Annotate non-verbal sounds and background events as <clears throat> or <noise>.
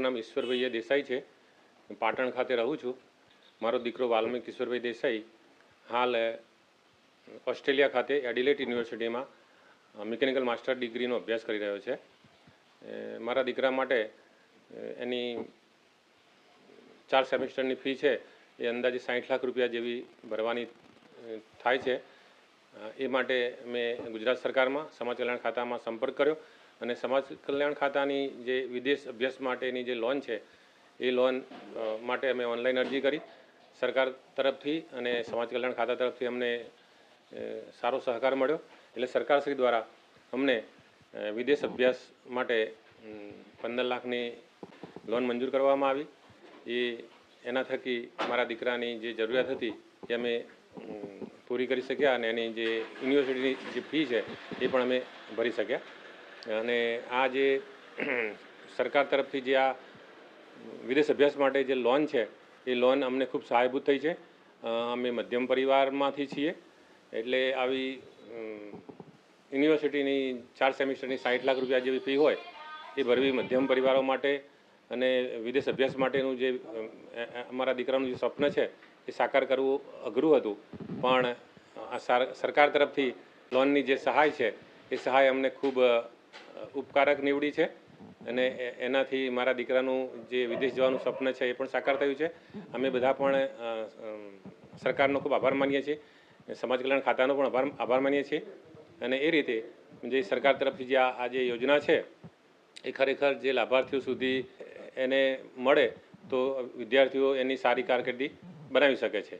મારું નામ ઈશ્વરભાઈ દેસાઈ છે. પાટણ ખાતે રહું છું. મારો દીકરો વાલ્મિક ઈશ્વરભાઈ દેસાઈ હાલ ઓસ્ટ્રેલિયા ખાતે એડિલેટ યુનિવર્સિટીમાં મિકેનિકલ માસ્ટર ડિગ્રીનો અભ્યાસ કરી રહ્યો છે. મારા દીકરા માટે એની ચાર સેમેસ્ટરની ફી છે. એ અંદાજે સાઠ લાખ રૂપિયા જેવી ભરવાની થાય છે. એ માટે મેં ગુજરાત સરકારમાં, સમાજ કલ્યાણ ખાતામાં સંપર્ક કર્યો. અને સમાજ કલ્યાણ ખાતાની જે વિદેશ અભ્યાસ માટેની જે લોન છે, એ લોન માટે અમે ઓનલાઈન અરજી કરી. સરકાર તરફથી અને સમાજ કલ્યાણ ખાતા તરફથી અમને સારો સહકાર મળ્યો. એટલે સરકારશ્રી દ્વારા અમને વિદેશ અભ્યાસ માટે પંદર લાખની લોન મંજૂર કરવામાં આવી. એ, એના થકી મારા દીકરાની જે જરૂરિયાત હતી, એ અમે પૂરી કરી શક્યા અને એની જે યુનિવર્સિટીની જે ફી છે, એ પણ અમે ભરી શક્યા. અને આ જે <clears throat> સરકાર તરફથી જે આ વિદેશ અભ્યાસ માટે જે લોન છે, એ લોન અમને ખૂબ સહાયભૂત થઈ છે. અમે મધ્યમ પરિવારમાંથી છીએ. એટલે આવી યુનિવર્સિટીની ચાર સેમિસ્ટરની સાઠ લાખ રૂપિયા જેવી ફી હોય, એ ભરવી મધ્યમ પરિવારો માટે અને વિદેશ અભ્યાસ માટેનું જે અમારા દીકરાનું જે સ્વપ્ન છે, એ સાકાર કરવું અઘરું હતું. પણ આ સાર- સરકાર તરફથી લોનની જે સહાય છે, એ સહાય અમને ખૂબ ઉપકારક નીવડી છે. અને એનાથી મારા દીકરાનું જે વિદેશ જવાનું સ્વપ્ન છે એ પણ સાકાર થયું છે. અમે બધા પણ સરકારનો ખૂબ આભાર માનીએ છીએ. સમાજ કલ્યાણ ખાતાનો પણ આભાર આભાર માનીએ છીએ. અને એ રીતે જે સરકાર તરફથી જે આ જે યોજના છે, એ ખરેખર જે લાભાર્થીઓ સુધી એને મળે તો વિદ્યાર્થીઓ એની સારી કારકિર્દી બનાવી શકે છે.